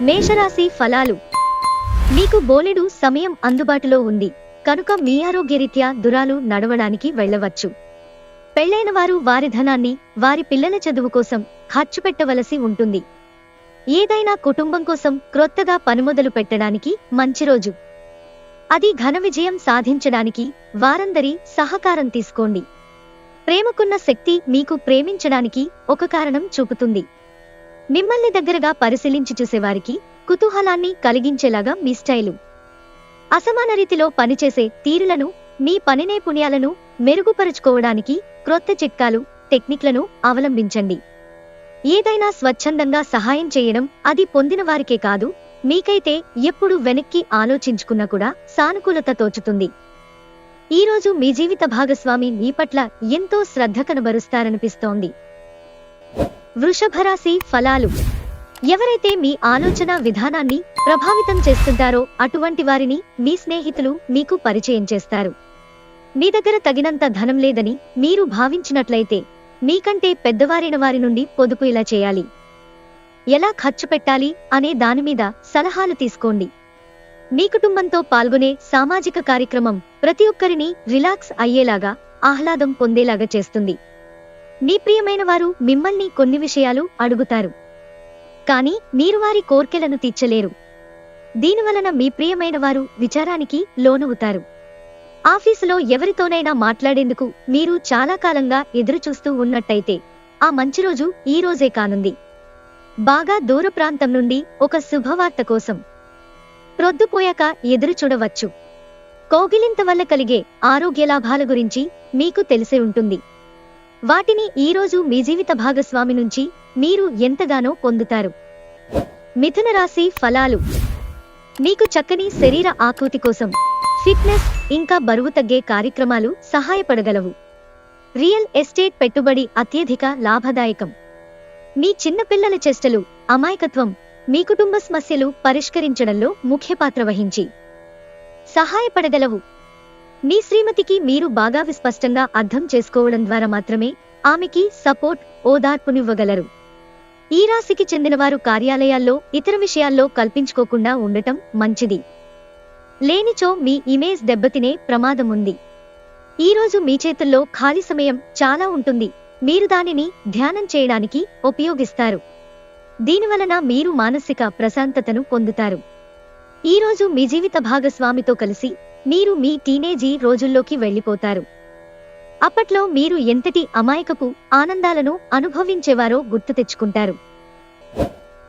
మేషరాశి ఫలాలు. మీకు బోలెడు సమయం అందుబాటులో ఉంది. కనుక మీ ఆరోగ్యరీత్యా దురాలు నడవడానికి వెళ్ళవచ్చు. పెళ్ళైన వారు వారి ధనాన్ని వారి పిల్లల చదువు కోసం ఖర్చు పెట్టవలసి ఉంటుంది. ఏదైనా కుటుంబం కోసం క్రొత్తగా పనిమొదలు పెట్టడానికి మంచి రోజు. అది ఘన విజయం సాధించడానికి వారందరి సహకారం తీసుకోండి. ప్రేమకున్న శక్తి మీకు ప్రేమించడానికి ఒక కారణం చూపుతుంది. మిమ్మల్ని దగ్గరగా పరిశీలించి చూసేవారికి కుతూహలాన్ని కలిగించేలాగా మీ స్టైలు. అసమాన రీతిలో పనిచేసే తీరులను మీ పని నైపుణ్యాలను మెరుగుపరుచుకోవడానికి క్రొత్త చిట్కాలు టెక్నిక్లను అవలంబించండి. ఏదైనా స్వచ్ఛందంగా సహాయం చేయడం అది పొందిన వారికే కాదు మీకైతే ఎప్పుడు వెనక్కి ఆలోచించుకున్నా కూడా సానుకూలత తోచుతుంది. ఈ రోజు మీ జీవిత భాగస్వామి మీ పట్ల ఎంతో శ్రద్ధ కనబరుస్తారనిపిస్తోంది. వృషభరాశి ఫలాలు. ఎవరైతే మీ ఆలోచన విధానాన్ని ప్రభావితం చేస్తుంటారో అటువంటి వారిని మీ స్నేహితులు మీకు పరిచయం చేస్తారు. మీ దగ్గర తగినంత ధనం లేదని మీరు భావించినట్లయితే మీకంటే పెద్దవారైన వారి నుండి పొదుపు ఇలా చేయాలి. ఎలా ఖర్చు పెట్టాలి అనే దానిమీద సలహాలు తీసుకోండి. మీ కుటుంబంతో పాల్గొనే సామాజిక కార్యక్రమం ప్రతి ఒక్కరిని రిలాక్స్ అయ్యేలాగా ఆహ్లాదం పొందేలాగా చేస్తుంది. మీ ప్రియమైన వారు మిమ్మల్ని కొన్ని విషయాలు అడుగుతారు. కానీ మీరు వారి కోర్కెలను తీర్చలేరు. దీనివలన మీ ప్రియమైన వారు విచారానికి లోనవుతారు. ఆఫీసులో ఎవరితోనైనా మాట్లాడేందుకు మీరు చాలా కాలంగా ఎదురుచూస్తూ ఉన్నట్టయితే ఆ మంచి రోజు ఈ రోజే కానుంది. బాగా దూర ప్రాంతం నుండి ఒక శుభవార్త కోసం. ప్రొద్దుపోయాక ఎదురు చూడవచ్చు. కౌగిలింత వల్ల కలిగే ఆరోగ్య లాభాల గురించి మీకు తెలిసే ఉంటుంది. వాటిని ఈ రోజు మీ జీవిత భాగస్వామి నుంచి మీరు ఎంతగానో పొందుతారు. మిథున రాశి ఫలాలు. మీకు చక్కని శరీర ఆకృతి కోసం ఫిట్నెస్ ఇంకా బరువు తగ్గే కార్యక్రమాలు సహాయపడగలవు. రియల్ ఎస్టేట్ పెట్టుబడి అత్యధిక లాభదాయకం. మీ చిన్నపిల్లల చేష్టలు అమాయకత్వం మీ కుటుంబ సమస్యలు పరిష్కరించడంలో ముఖ్య పాత్ర వహించి సహాయపడగలవు. మీ శ్రీమతికి మీరు బాగా విస్పష్టంగా అర్థం చేసుకోవడం ద్వారా మాత్రమే ఆమెకి సపోర్ట్ ఓదార్పునివ్వగలరు. ఈ రాశికి చెందినవారు కార్యాలయాల్లో ఇతర విషయాల్లో కల్పించుకోకుండా ఉండటం మంచిది. లేనిచో మీ ఇమేజ్ దెబ్బతినే ప్రమాదం ఉంది. ఈ రోజు మీ చేతుల్లో ఖాళీ సమయం చాలా ఉంటుంది. మీరు దానిని ధ్యానం చేయడానికి ఉపయోగిస్తారు. దీనివలన మీరు మానసిక ప్రశాంతతను పొందుతారు. ఈ రోజు మీ జీవిత భాగస్వామితో కలిసి మీరు మీ టీనేజీ రోజుల్లోకి వెళ్ళిపోతారు. అప్పట్లో మీరు ఎంతటి అమాయకపు ఆనందాలను అనుభవించేవారో గుర్తు తెచ్చుకుంటారు.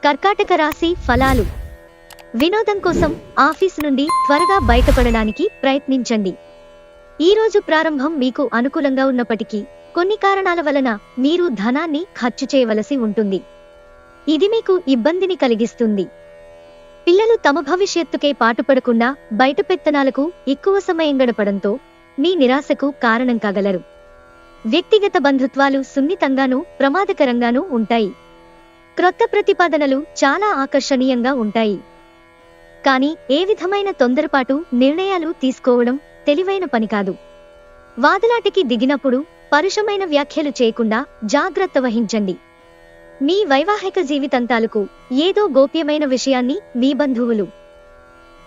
కర్కాటక రాశి ఫలాలు. వినోదం కోసం ఆఫీస్ నుండి త్వరగా బయటపడడానికి ప్రయత్నించండి. ఈ రోజు ప్రారంభం మీకు అనుకూలంగా ఉన్నప్పటికీ కొన్ని కారణాల వలన మీరు ధనాన్ని ఖర్చు చేయవలసి ఉంటుంది. ఇది మీకు ఇబ్బందిని కలిగిస్తుంది. పిల్లలు తమ భవిష్యత్తుకే పాటుపడకుండా బయట పెత్తనాలకు ఎక్కువ సమయం గడపడంతో మీ నిరాశకు కారణం కాగలరు. వ్యక్తిగత బంధుత్వాలు సున్నితంగానూ ప్రమాదకరంగానూ ఉంటాయి. క్రొత్త ప్రతిపాదనలు చాలా ఆకర్షణీయంగా ఉంటాయి. కానీ ఏ విధమైన తొందరపాటు నిర్ణయాలు తీసుకోవడం తెలివైన పని కాదు. వాదలాటికి దిగినప్పుడు పరుషమైన వ్యాఖ్యలు చేయకుండా జాగ్రత్త వహించండి. మీ వైవాహిక జీవితంతాలకు ఏదో గోప్యమైన విషయాన్ని మీ బంధువులు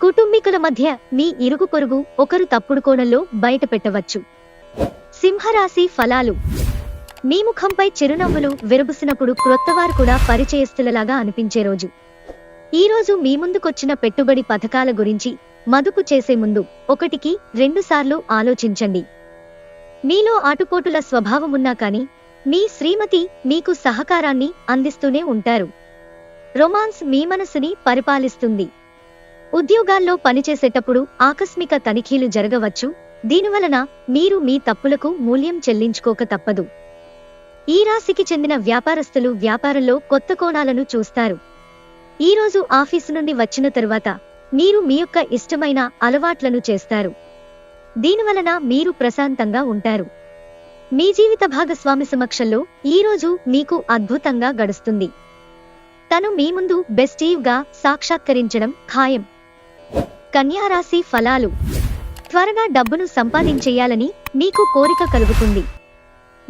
కుటుంబీకుల మధ్య మీ ఇరుగు పొరుగు ఒకరు తప్పుడు కోణంలో బయట పెట్టవచ్చు సింహరాశి ఫలాలు. మీ ముఖంపై చిరునవ్వులు విరబుసినప్పుడు క్రొత్తవారు కూడా పరిచయస్తులలాగా అనిపించే రోజు. ఈ రోజు మీ ముందుకొచ్చిన పెట్టుబడి పథకాల గురించి మదుపు చేసే ముందు ఒకటికి రెండుసార్లు ఆలోచించండి. మీలో ఆటుపోటుల స్వభావమున్నా కాని మీ శ్రీమతి మీకు సహకారాన్ని అందిస్తూనే ఉంటారు. రొమాన్స్ మీ మనసుని పరిపాలిస్తుంది. ఉద్యోగాల్లో పనిచేసేటప్పుడు ఆకస్మిక తనిఖీలు జరగవచ్చు. దీనివలన మీరు మీ తప్పులకు మూల్యం చెల్లించుకోక తప్పదు. ఈ రాశికి చెందిన వ్యాపారస్తులు వ్యాపారంలో కొత్త కోణాలను చూస్తారు. ఈరోజు ఆఫీసు నుండి వచ్చిన తరువాత మీరు మీ యొక్క ఇష్టమైన అలవాట్లను చేస్తారు. దీనివలన మీరు ప్రశాంతంగా ఉంటారు. మీ జీవిత భాగస్వామి సమక్షంలో ఈ రోజు మీకు అద్భుతంగా గడుస్తుంది. తను మీ ముందు బెస్టీవ్గా సాక్షాత్కరించడం ఖాయం. కన్యారాశి ఫలాలు. త్వరగా డబ్బును సంపాదించేయాలని మీకు కోరిక కలుగుతుంది.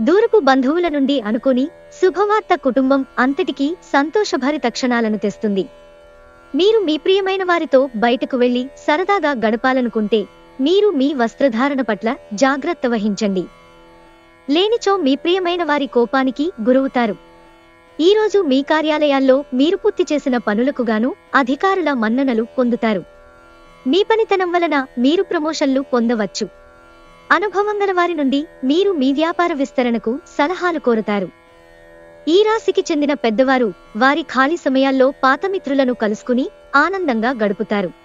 దూరపు బంధువుల నుండి అనుకుని శుభవార్త కుటుంబం అంతటికీ సంతోషభరిత క్షణాలను తెస్తుంది. మీరు మీ ప్రియమైన వారితో బయటకు వెళ్ళి సరదాగా గడపాలనుకుంటే మీరు మీ వస్త్రధారణ పట్ల జాగ్రత్త వహించండి. లేనిచో మీ ప్రియమైన వారి కోపానికి గురవుతారు. ఈరోజు మీ కార్యాలయాల్లో మీరు పూర్తి చేసిన పనులకు గాను అధికారుల మన్ననలు పొందుతారు. మీ పనితనం వలన మీరు ప్రమోషన్లు పొందవచ్చు. అనుభవం గల వారి నుండి మీరు మీ వ్యాపార విస్తరణకు సలహాలు కోరుతారు. ఈ రాశికి చెందిన పెద్దవారు వారి ఖాళీ సమయాల్లో పాత మిత్రులను కలుసుకుని ఆనందంగా గడుపుతారు.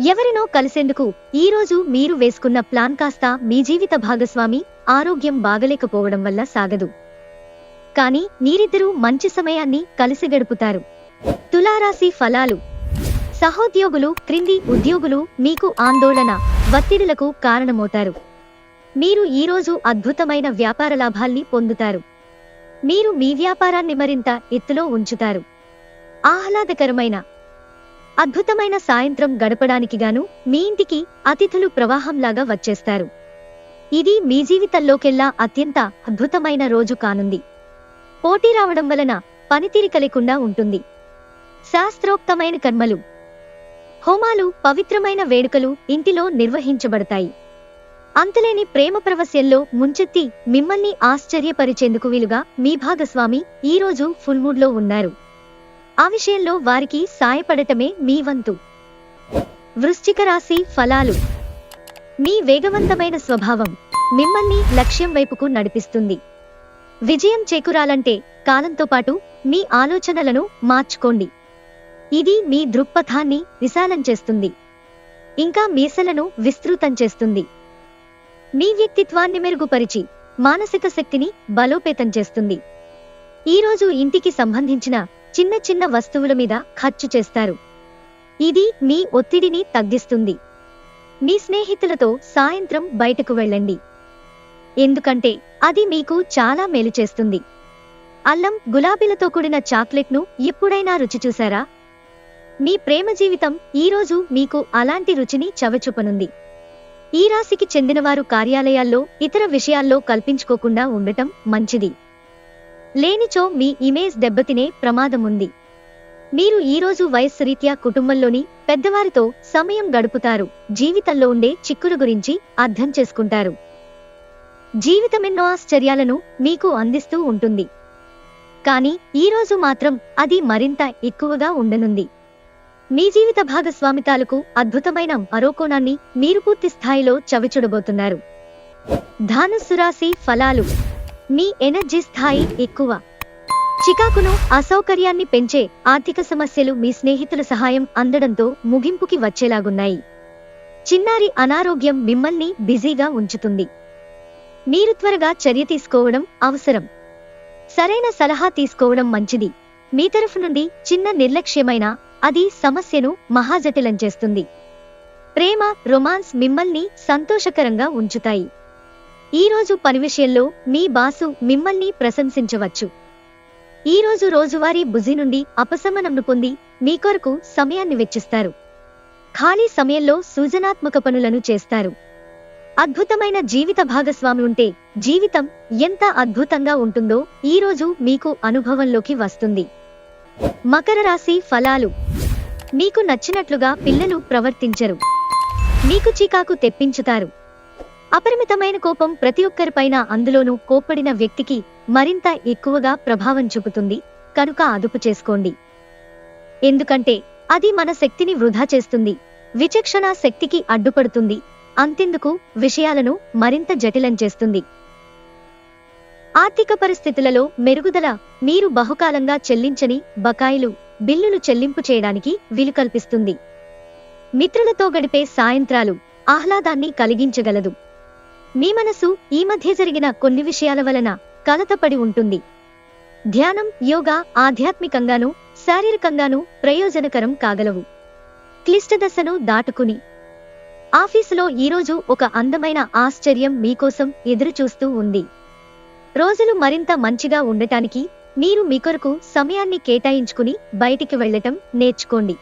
ఎవరినో కలిసేందుకు ఈ రోజు మీరు వేసుకున్న ప్లాన్ కాస్త మీ జీవిత భాగస్వామి ఆరోగ్యం బాగలేకపోవడం వల్ల సాగదు. కానీ మీరిద్దరూ మంచి సమయాన్ని కలిసి గడుపుతారు. తులారాశి ఫలాలు. సహోద్యోగులు క్రింది ఉద్యోగులు మీకు ఆందోళన ఒత్తిడులకు కారణమవుతారు. మీరు ఈరోజు అద్భుతమైన వ్యాపార లాభాల్ని పొందుతారు. మీరు మీ వ్యాపారాన్ని మరింత ఎత్తులో ఉంచుతారు. ఆహ్లాదకరమైన అద్భుతమైన సాయంత్రం గడపడానికి గాను మీ ఇంటికి అతిథులు ప్రవాహంలాగా వచ్చేస్తారు. ఇది మీ జీవితంలోకెల్లా అత్యంత అద్భుతమైన రోజు కానుంది. పోటీ రావడం వలన పనితీరిక లేకుండా ఉంటుంది. శాస్త్రోక్తమైన కర్మలు హోమాలు పవిత్రమైన వేడుకలు ఇంటిలో నిర్వహించబడతాయి. అంతులేని ప్రేమ ప్రవస్యంలో ముంచెత్తి మిమ్మల్ని ఆశ్చర్యపరిచేందుకు వీలుగా మీ భాగస్వామి ఈరోజు ఫుల్మూడ్లో ఉన్నారు. ఆ విషయంలో వారికి సాయపడటమే మీ వంతు. వృశ్చిక రాశి ఫలాలు. మీ వేగవంతమైన స్వభావం మిమ్మల్ని లక్ష్యం వైపుకు నడిపిస్తుంది. విజయం చేకూరాలంటే కాలంతో పాటు మీ ఆలోచనలను మార్చుకోండి. ఇది మీ దృక్పథాన్ని విశాలం చేస్తుంది. ఇంకా మీసలను విస్తృతం చేస్తుంది. మీ వ్యక్తిత్వాన్ని మెరుగుపరిచి మానసిక శక్తిని బలోపేతం చేస్తుంది. ఈరోజు ఇంటికి సంబంధించిన చిన్న చిన్న వస్తువుల మీద ఖర్చు చేస్తారు. ఇది మీ ఒత్తిడిని తగ్గిస్తుంది. మీ స్నేహితులతో సాయంత్రం బయటకు వెళ్ళండి. ఎందుకంటే అది మీకు చాలా మేలు చేస్తుంది. అల్లం గులాబీలతో కూడిన చాక్లెట్ను ఎప్పుడైనా రుచి చూశారా మీ ప్రేమ జీవితం ఈరోజు మీకు అలాంటి రుచిని చవచూపనుంది. ఈ రాశికి చెందినవారు కార్యాలయాల్లో ఇతర విషయాల్లో కల్పించుకోకుండా ఉండటం మంచిది. లేనిచో మీ ఇమేజ్ దెబ్బతినే ప్రమాదముంది. మీరు ఈరోజు వయస్సు రీత్యా కుటుంబంలోని పెద్దవారితో సమయం గడుపుతారు. జీవితంలో ఉండే చిక్కుల గురించి అర్థం చేసుకుంటారు. జీవితమెన్నో ఆశ్చర్యాలను మీకు అందిస్తూ ఉంటుంది. కానీ ఈరోజు మాత్రం అది మరింత ఎక్కువగా ఉండనుంది. మీ జీవిత భాగస్వామి తాలూకు అద్భుతమైన మరోకోణాన్ని మీరు పూర్తి స్థాయిలో చవిచూడబోతున్నారు. ధనుస్సు రాశి ఫలాలు. మీ ఎనర్జీ స్థాయి ఎక్కువ. చికాకును అసౌకర్యాన్ని పెంచే ఆర్థిక సమస్యలు మీ స్నేహితుల సహాయం అందడంతో ముగింపుకి వచ్చేలాగున్నాయి. చిన్నారి అనారోగ్యం మిమ్మల్ని బిజీగా ఉంచుతుంది. మీరు త్వరగా చర్య తీసుకోవడం అవసరం. సరైన సలహా తీసుకోవడం మంచిది. మీ తరఫు నుండి చిన్న నిర్లక్ష్యమైన అది సమస్యను మహాజటిలం చేస్తుంది. ప్రేమ రొమాన్స్ మిమ్మల్ని సంతోషకరంగా ఉంచుతాయి. ఈ రోజు పని విషయంలో మీ బాసు మిమ్మల్ని ప్రశంసించవచ్చు. ఈరోజు రోజువారీ బుజి నుండి అపశమనంను పొంది మీ కొరకు సమయాన్ని వెచ్చిస్తారు. ఖాళీ సమయంలో సృజనాత్మక పనులను చేస్తారు. అద్భుతమైన జీవిత భాగస్వామి ఉంటే జీవితం ఎంత అద్భుతంగా ఉంటుందో ఈ రోజు మీకు అనుభవంలోకి వస్తుంది. మకర రాశి ఫలాలు. మీకు నచ్చినట్లుగా పిల్లలు ప్రవర్తించరు. మీకు చికాకు తెప్పించుతారు. అపరిమితమైన కోపం ప్రతి ఒక్కరిపైన అందులోనూ కోప్పడిన వ్యక్తికి మరింత ఎక్కువగా ప్రభావం చూపుతుంది. కనుక అదుపు చేసుకోండి. ఎందుకంటే అది మన శక్తిని వృధా చేస్తుంది. విచక్షణ శక్తికి అడ్డుపడుతుంది. అంతెందుకు విషయాలను మరింత జటిలం చేస్తుంది. ఆర్థిక పరిస్థితులలో మెరుగుదల మీరు బహుకాలంగా చెల్లించని బకాయిలు బిల్లులు చెల్లింపు చేయడానికి వీలు కల్పిస్తుంది. మిత్రులతో గడిపే సాయంత్రాలు ఆహ్లాదాన్ని కలిగించగలదు. మీ మనసు ఈ మధ్య జరిగిన కొన్ని విషయాల వలన కలతపడి ఉంటుంది. ధ్యానం యోగా ఆధ్యాత్మికంగానూ శారీరకంగానూ ప్రయోజనకరం కాగలవు. క్లిష్ట దశను దాటుకుని. ఆఫీసులో ఈరోజు ఒక అందమైన ఆశ్చర్యం మీకోసం ఎదురుచూస్తూ ఉంది. రోజులు మరింత మంచిగా ఉండటానికి మీరు మీ కొరకు సమయాన్ని కేటాయించుకుని బయటికి వెళ్ళటం నేర్చుకోండి.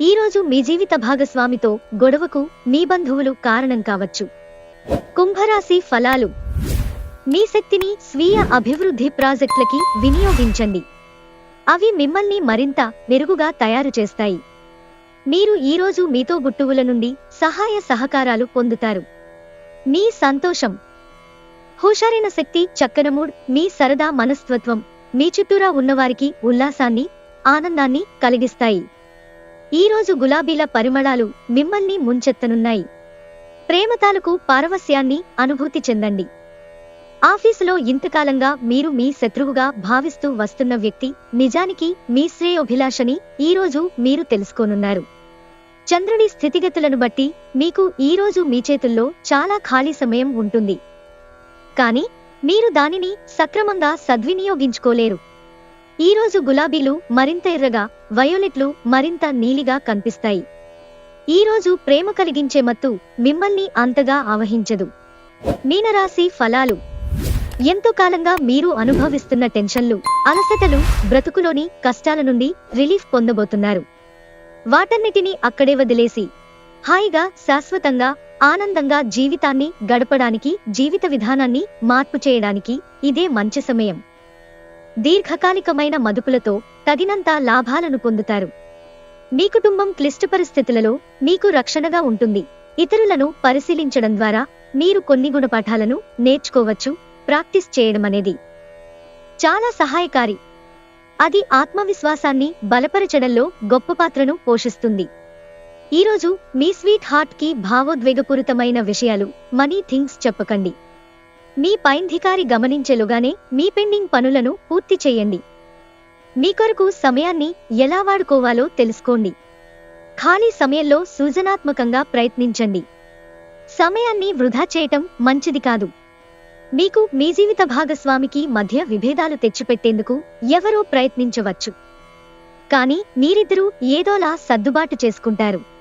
ఈరోజు మీ జీవిత భాగస్వామితో గొడవకు మీ బంధువులు కారణం కావచ్చు. కుంభరాశి ఫలాలు. మీ శక్తిని స్వీయ అభివృద్ధి ప్రాజెక్టులకి వినియోగించండి. అవి మిమ్మల్ని మరింత మెరుగుగా తయారు చేస్తాయి. మీరు ఈరోజు మీతో గుట్టువుల నుండి సహాయ సహకారాలు పొందుతారు. మీ సంతోషం. హుషారైన శక్తి చక్కనమూడ్ మీ సరదా మనస్తత్వం మీ చుట్టూరా ఉన్నవారికి ఉల్లాసాన్ని ఆనందాన్ని కలిగిస్తాయి. ఈరోజు గులాబీల పరిమళాలు మిమ్మల్ని ముంచెత్తనున్నాయి. ప్రేమ తాలూకు పారవస్యాన్ని అనుభూతి చెందండి. ఆఫీసులో ఇంతకాలంగా మీరు మీ శత్రువుగా భావిస్తూ వస్తున్న వ్యక్తి నిజానికి మీ శ్రేయోభిలాషని ఈరోజు మీరు తెలుసుకోనున్నారు. చంద్రుని స్థితిగతులను బట్టి మీకు ఈరోజు మీ చేతుల్లో చాలా ఖాళీ సమయం ఉంటుంది. కానీ మీరు దానిని సక్రమంగా సద్వినియోగించుకోలేరు. ఈరోజు గులాబీలు మరింత ఎర్రగా వయోలెట్లు మరింత నీలిగా కనిపిస్తాయి. ఈరోజు ప్రేమ కలిగించే మత్తు మిమ్మల్ని అంతగా ఆవహించదు. మీనరాశి ఫలాలు. ఎంతో కాలంగా మీరు అనుభవిస్తున్న టెన్షన్లు అలసటలు బ్రతుకులోని కష్టాల నుండి రిలీఫ్ పొందబోతున్నారు. వాటన్నిటినీ అక్కడే వదిలేసి హాయిగా శాశ్వతంగా ఆనందంగా జీవితాన్ని గడపడానికి జీవిత విధానాన్ని మార్పు చేయడానికి ఇదే మంచి సమయం. దీర్ఘకాలికమైన మదుపులతో తగినంత లాభాలను పొందుతారు. మీ కుటుంబం క్లిష్ట పరిస్థితులలో మీకు రక్షణగా ఉంటుంది. ఇతరులను పరిశీలించడం ద్వారా మీరు కొన్ని గుణపాఠాలను నేర్చుకోవచ్చు ప్రాక్టీస్ చేయడం అనేది. చాలా సహాయకారి. అది ఆత్మవిశ్వాసాన్ని బలపరచడంలో గొప్ప పాత్రను పోషిస్తుంది. ఈరోజు మీ స్వీట్ హార్ట్కి భావోద్వేగపూరితమైన విషయాలు మనీ థింగ్స్ చెప్పకండి. మీ పైంధికారి గమనించేలోగానే మీ పెండింగ్ పనులను పూర్తి చేయండి. మీ కొరకు సమయాన్ని ఎలా వాడుకోవాలో తెలుసుకోండి. ఖాళీ సమయంలో సృజనాత్మకంగా ప్రయత్నించండి. సమయాన్ని వృధా చేయటం మంచిది కాదు. మీకు మీ జీవిత భాగస్వామికి మధ్య విభేదాలు తెచ్చిపెట్టేందుకు ఎవరో ప్రయత్నించవచ్చు. కానీ మీరిద్దరూ ఏదోలా సర్దుబాటు చేసుకుంటారు.